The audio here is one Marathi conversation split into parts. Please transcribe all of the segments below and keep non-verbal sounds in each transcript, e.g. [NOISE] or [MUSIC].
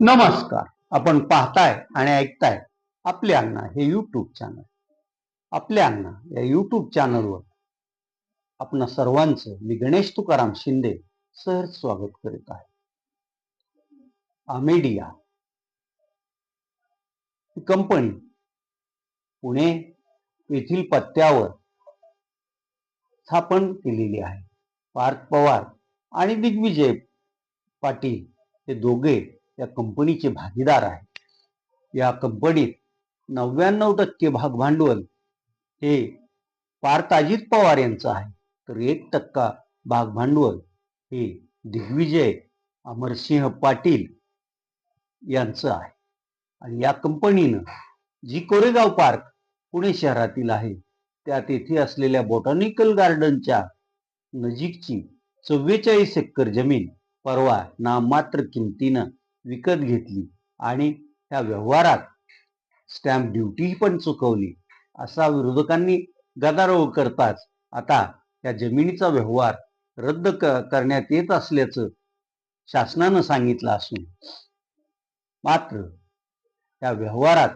नमस्कार. आपण पाहताय आणि ऐकताय आपले अण्णा हे यूट्यूब चॅनल आपले अण्णा या यूट्यूब चॅनलवर आपण सर्वांचं मी गणेश तुकाराम शिंदे सहज स्वागत करीत आहे. अमेडिया ही कंपनी पुणे येथील पत्त्यावर स्थापन केलेली आहे. पार्थ पवार आणि दिग्विजय पाटील हे दोघे या कंपनीचे भागीदार आहेत. या कंपनीत नव्याण्णव टक्के भाग भांडवल हे पार्थ अजित पवार यांचं आहे. तर एक टक्का भाग भांडवल हे दिग्विजय अमरसिंह पाटील यांचं आहे. आणि या कंपनीनं जी कोरेगाव पार्क पुणे शहरातील आहे त्यात येथे असलेल्या बॉटॅनिकल गार्डनच्या नजीकची चव्वेचाळीस एकर जमीन परवा नाममात्र किमतीनं विकत घेतली आणि त्या व्यवहारात स्टॅम्प ड्युटी पण चुकवली. असा विरोधकांनी गदारोळ करताच आता त्या जमिनीचा व्यवहार रद्द क- करण्यात येत असल्याचं शासनानं सांगितलं असून. मात्र त्या व्यवहारात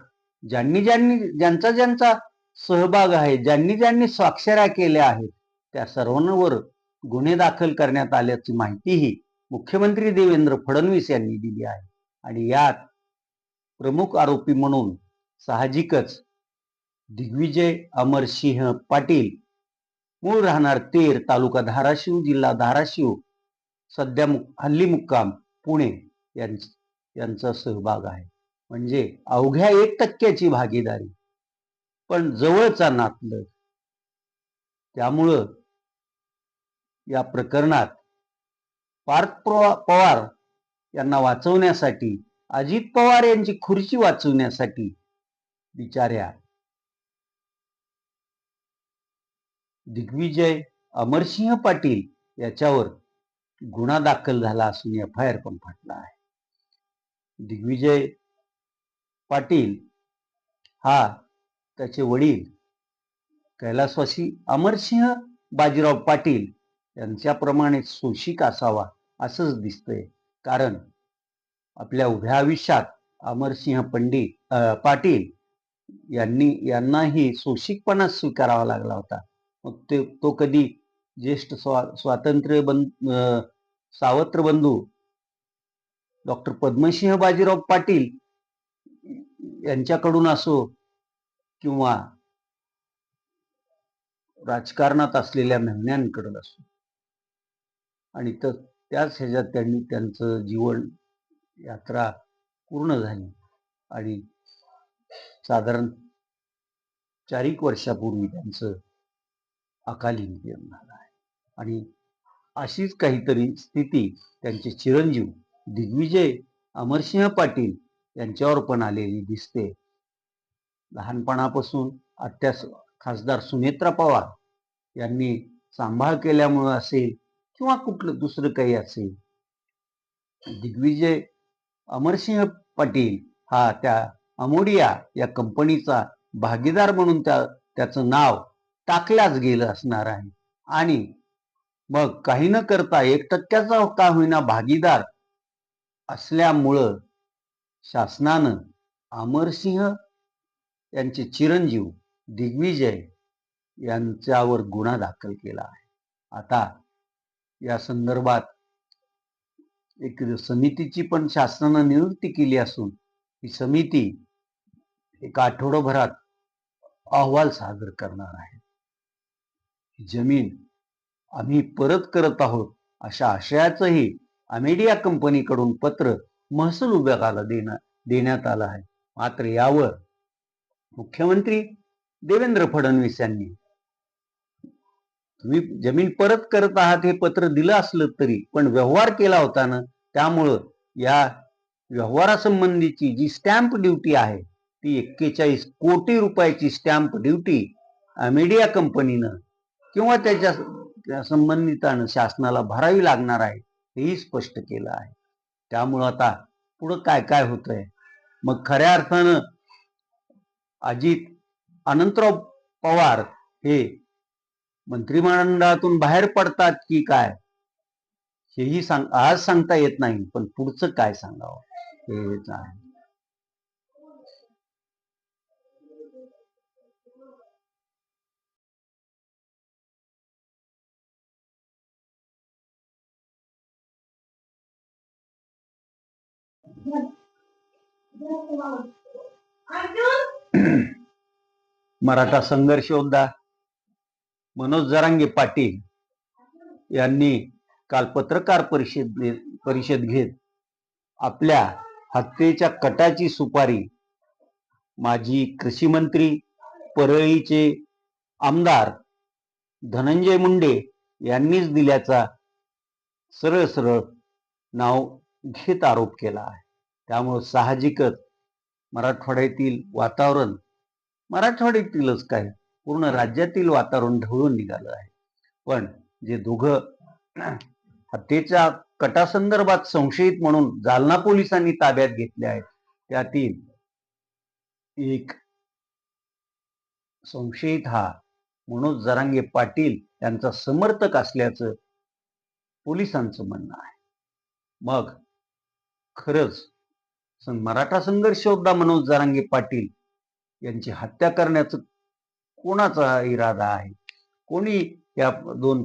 ज्यांनी ज्यांनी ज्यांचा ज्यांचा सहभाग आहे ज्यांनी ज्यांनी स्वाक्षऱ्या केल्या आहेत त्या सर्वांवर गुन्हे दाखल करण्यात आल्याची माहितीही मुख्यमंत्री देवेंद्र फडणवीस यांनी दिली आहे. आणि यात प्रमुख आरोपी म्हणून साहजिकच दिग्विजय अमरसिंह पाटील मूळ राहणार तेर तालुका धाराशिव जिल्हा धाराशिव सध्या मु- हल्ली मुक्काम पुणे यांचा सहभाग आहे. म्हणजे अवघ्या एक टक्क्याची भागीदारी. पण जवळचा नातलं त्यामुळं या प्रकरणात पार्थ पवार यांना वाचवण्यासाठी अजित पवार यांची खुर्ची वाचवण्यासाठी बिचाऱ्या दिग्विजय अमरसिंह पाटील याच्यावर गुन्हा दाखल झाला असून एफ आय आर पण फाटला आहे. दिग्विजय पाटील हा त्याचे वडील कैलासवासी अमरसिंह बाजीराव पाटील यांच्याप्रमाणे सोशिक असावा. असंच दिसतंय. कारण आपल्या उभ्या आयुष्यात अमरसिंह पंडित पाटील यांनी यांनाही सोशिकपणा स्वीकारावा लागला होता. मग ते तो कधी ज्येष्ठ स्वा स्वातंत्र्य बंध अं, सावत्र बंधू डॉक्टर पद्मसिंह बाजीराव पाटील यांच्याकडून असो किंवा राजकारणात असलेल्या मेहण्यांकडून असो. आणि तर त्याच ह्याच्यात त्यांनी त्यांचं जीवन यात्रा पूर्ण झाली. आणि साधारण चारीक वर्षापूर्वी त्यांचं अकाली निधन झालं आहे. आणि अशीच काहीतरी स्थिती त्यांचे चिरंजीव दिग्विजय अमरसिंह पाटील यांच्यावर पण आलेली दिसते. लहानपणापासून आत्या खासदार सुनेत्रा पवार यांनी सांभाळ केल्यामुळं असेल किंवा कुठलं दुसरं काही असेल? दिग्विजय अमरसिंह पाटील हा त्या अमोडिया या कंपनीचा भागीदार म्हणून त्या त्याचं नाव टाकल्याच गेलं असणार आहे. आणि मग काही न करता एक टक्क्याचा का होईना भागीदार असल्यामुळं शासनानं अमरसिंह यांचे चिरंजीव दिग्विजय यांच्यावर गुन्हा दाखल केला आहे. आता या संदर्भात एक समितीची पण शासनानं नियुक्ती केली असून ही समिती एक आठवडाभरात अहवाल सादर करणार आहे. ही जमीन आम्ही परत करत आहोत अशा आशयाचंही अमेडिया कंपनीकडून पत्र महसूल विभागाला देण्या देण्यात आलं आहे. मात्र यावर मुख्यमंत्री देवेंद्र फडणवीस यांनी तुम्ही जमीन परत करत आहात हे पत्र दिलं असलं तरी पण व्यवहार केला होता ना त्यामुळं या व्यवहारासंबंधीची जी स्टॅम्प ड्युटी आहे ती एक्केचाळीस कोटी रुपयाची स्टॅम्प ड्युटी मीडिया कंपनीनं किंवा त्याच्या त्या संबंधितानं शासनाला भरावी लागणार आहे हेही स्पष्ट केलं आहे. त्यामुळं आता पुढं काय काय होतंय? मग खऱ्या अर्थानं अजित अनंतराव पवार हे मंत्रिमंडळातून बाहेर पडतात की काय? हेही सांग आज सांगता येत नाही पण पुढचं काय सांगावं? हेच आहे. मराठा संघर्ष योद्धा मनोज जरांगे पाटील यांनी काल पत्रकार परिषद परिषद घेत आपल्या हत्येच्या कटाची सुपारी माजी कृषी मंत्री परळीचे आमदार धनंजय मुंडे यांनीच दिल्याचा सरळ सरळ नाव घेत आरोप केला आहे. त्यामुळं साहजिकच मराठवाड्यातील वातावरण मराठवाड्यातीलच काय पूर्ण राज्यातील वातावरण ढवळून निघालं आहे. पण जे दोघं [CLEARS THROAT] हत्येच्या कटासंदर्भात संशयित म्हणून जालना पोलिसांनी ताब्यात घेतले आहेत त्यातील एक संशयित हा मनोज जरांगे पाटील यांचा समर्थक असल्याचं पोलिसांचं म्हणणं आहे. मग खरंच मराठा संघर्ष योद्धा मनोज जरांगे पाटील यांची हत्या करण्याचं कोणाचा इरादा आहे? कोणी या दोन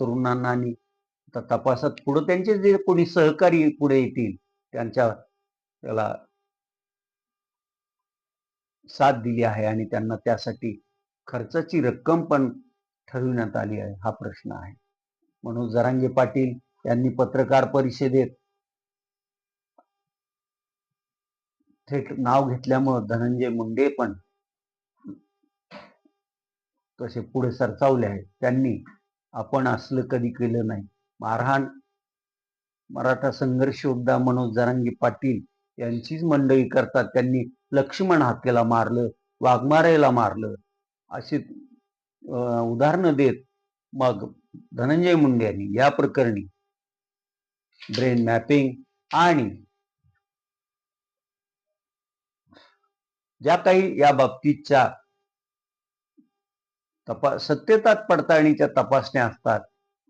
तरुणांना आणि तपासात पुढे त्यांचे जे कोणी सहकारी पुढे येतील त्यांच्या त्याला साथ दिली आहे आणि त्यांना त्यासाठी खर्चाची रक्कम पण ठरविण्यात आली आहे हा प्रश्न आहे. मनोज जरांगे पाटील यांनी पत्रकार परिषदेत थेट नाव घेतल्यामुळं धनंजय मुंडे पण तसे पुढे सरसावले आहेत त्यांनी आपण असलं कधी केलं नाही. मारहाण मराठा संघर्ष योद्धा मनोज जरांगी पाटील यांचीच मंडळी करतात. त्यांनी लक्ष्मण हाकेला मारलं वाघमारेला मारलं. अशी उदाहरणं देत मग धनंजय मुंडे यांनी या प्रकरणी ब्रेन मॅपिंग आणि ज्या काही या बाबतीतच्या तपा सत्यतात पडताळणीच्या तपासण्या असतात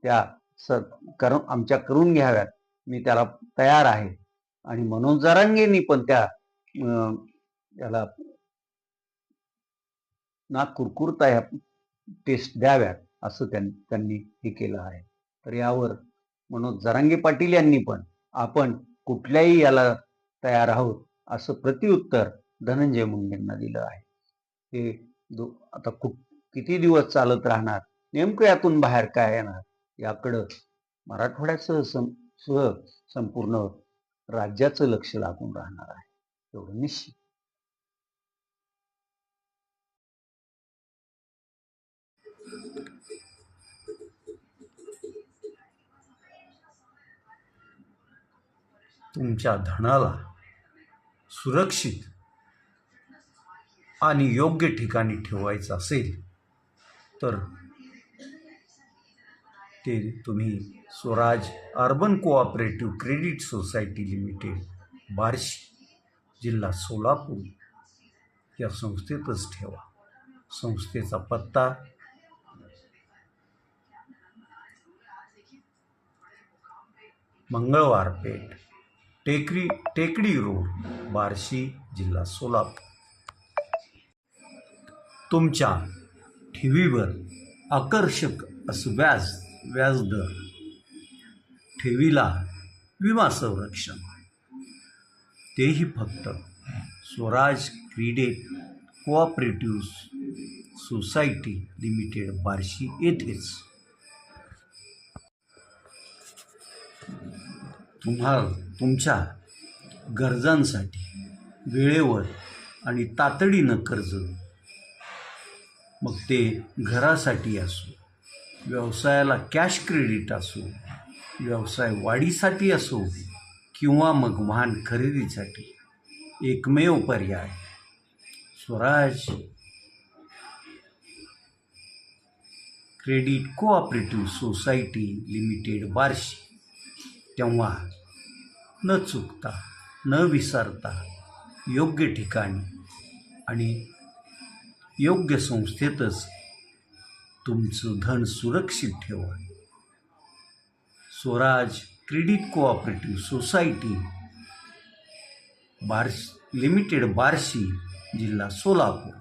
त्या स करून आमच्या करून घ्याव्यात. मी त्याला तयार आहे. आणि मनोज जरांगेंनी पण त्या अं, त्याला नाक कुरकुरता ह्या टेस्ट द्याव्यात असं त्यां- त्यांनी हे केलं आहे. तर यावर मनोज जरांगे पाटील यांनी पण आपण कुठल्याही याला तयार आहोत असं प्रतिउत्तर धनंजय मुंडेंना दिलं आहे. हे आता कुठ किती दिवस चालत राहणार? नेमकं यातून बाहेर काय येणार? याकडं मराठवाड्याचं सं सह संपूर्ण राज्याचं लक्ष लागून राहणार आहे. एवढं निश्चित. तुमच्या धनाला सुरक्षित आणि योग्य ठिकाणी ठेवायचं असेल तर ते तुम्ही Swaraj urban cooperative credit society limited Barshi जिल्हा सोलापूर या संस्थेतच ठेवा. संस्थेचा पत्ता मंगळवार पेठ टेकडी टेकडी रोड बार्शी जिल्हा सोलापूर. तुमच्या ठेवीवर आकर्षक असं व्याज व्याजदर ठेवीला विमा संरक्षण. तेही फक्त Swaraj credit cooperative society limited Barshi येथेच. तुम्हाला तुमच्या गरजांसाठी वेळेवर आणि तातडीनं कर्ज मग ते घरासाठी असो व्यवसायाला कॅश क्रेडिट असो व्यवसाय वाढीसाठी असो किंवा मग वाहन खरेदीसाठी एकमेव पर्याय. Swaraj credit cooperative society limited Barshi. तेव्हा न चुकता न विसरता योग्य ठिकाणी आणि योग्य संस्थेतच तुमचं धन सुरक्षित ठेवा. Swaraj credit cooperative society Barshi limited Barshi जिल्हा सोलापूर.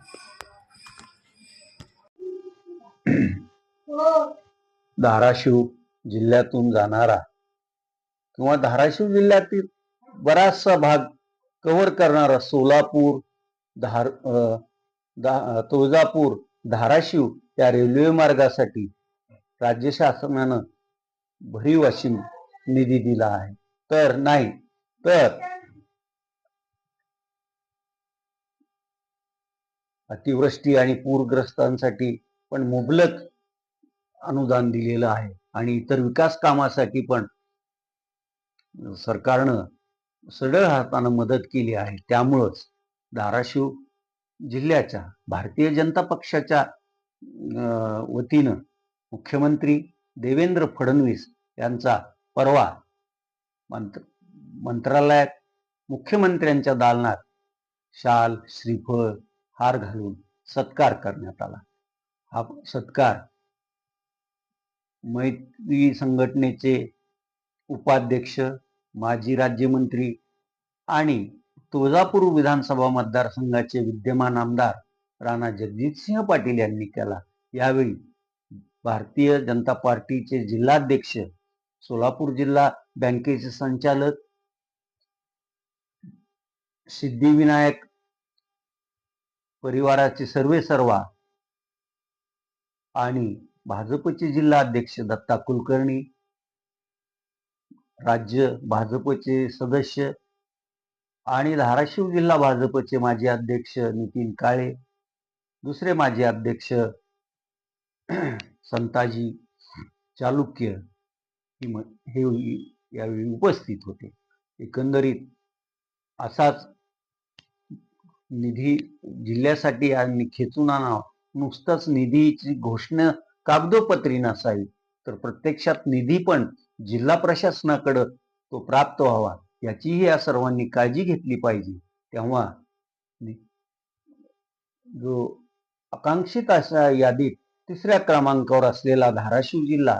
धाराशिव जिल्ह्यातून जाणारा किंवा धाराशिव जिल्ह्यातील बराचसा भाग कव्हर करणारा सोलापूर धार तुळजापूर धाराशिव या रेल्वे मार्गासाठी राज्य शासनानं भरीव अशी निधी दिला आहे. तर नाही तर अतिवृष्टी आणि पूरग्रस्तांसाठी पण मुबलक अनुदान दिलेलं आहे आणि इतर विकास कामासाठी पण सरकारनं सडळ हातानं मदत केली आहे. त्यामुळंच धाराशिव जिल्ह्याच्या भारतीय जनता पक्षाच्या वतीनं मुख्यमंत्री देवेंद्र फडणवीस यांचा परवा मंत्र मंत्रालयात मुख्यमंत्र्यांच्या दालनात शाल श्रीफळ हार घालून सत्कार करण्यात आला. हा सत्कार मैत्री संघटनेचे उपाध्यक्ष माजी राज्यमंत्री आणि तुळजापूर विधानसभा मतदारसंघाचे विद्यमान आमदार राणा जगजितसिंह पाटील यांनी केला. यावेळी भारतीय जनता पार्टीचे जिल्हाध्यक्ष सोलापूर जिल्हा बँकेचे संचालक सिद्धिविनायक परिवाराचे सर्वे सर्वा आणि भाजपचे जिल्हाध्यक्ष दत्ता कुलकर्णी राज्य भाजपचे सदस्य आणि धाराशिव जिल्हा भाजपचे माजी अध्यक्ष नितीन काळे दुसरे माजी अध्यक्ष संताजी चालुक्य हे यावेळी उपस्थित होते. एकंदरीत असाच निधी जिल्ह्यासाठी आणि खेचून आणावा नुसतंच निधीची घोषणा कागदोपत्री नसावी तर प्रत्यक्षात निधी पण जिल्हा प्रशासनाकडं तो प्राप्त व्हावा. याचीही या सर्वांनी काळजी घेतली पाहिजे. तेव्हा जो आकांक्षित अशा यादीत तिसऱ्या क्रमांकावर असलेला धाराशिव जिल्हा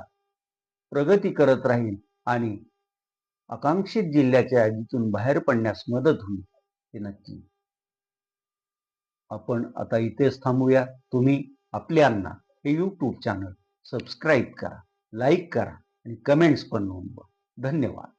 प्रगती करत राहील आणि आकांक्षित जिल्ह्याच्या यादीतून बाहेर पडण्यास मदत होईल हे नक्की. आपण आता इथेच थांबूया. तुम्ही आपल्यांना हे यूट्यूब चॅनल सबस्क्राईब करा लाईक करा आणि कमेंट्स पण नोंदवा. धन्यवाद.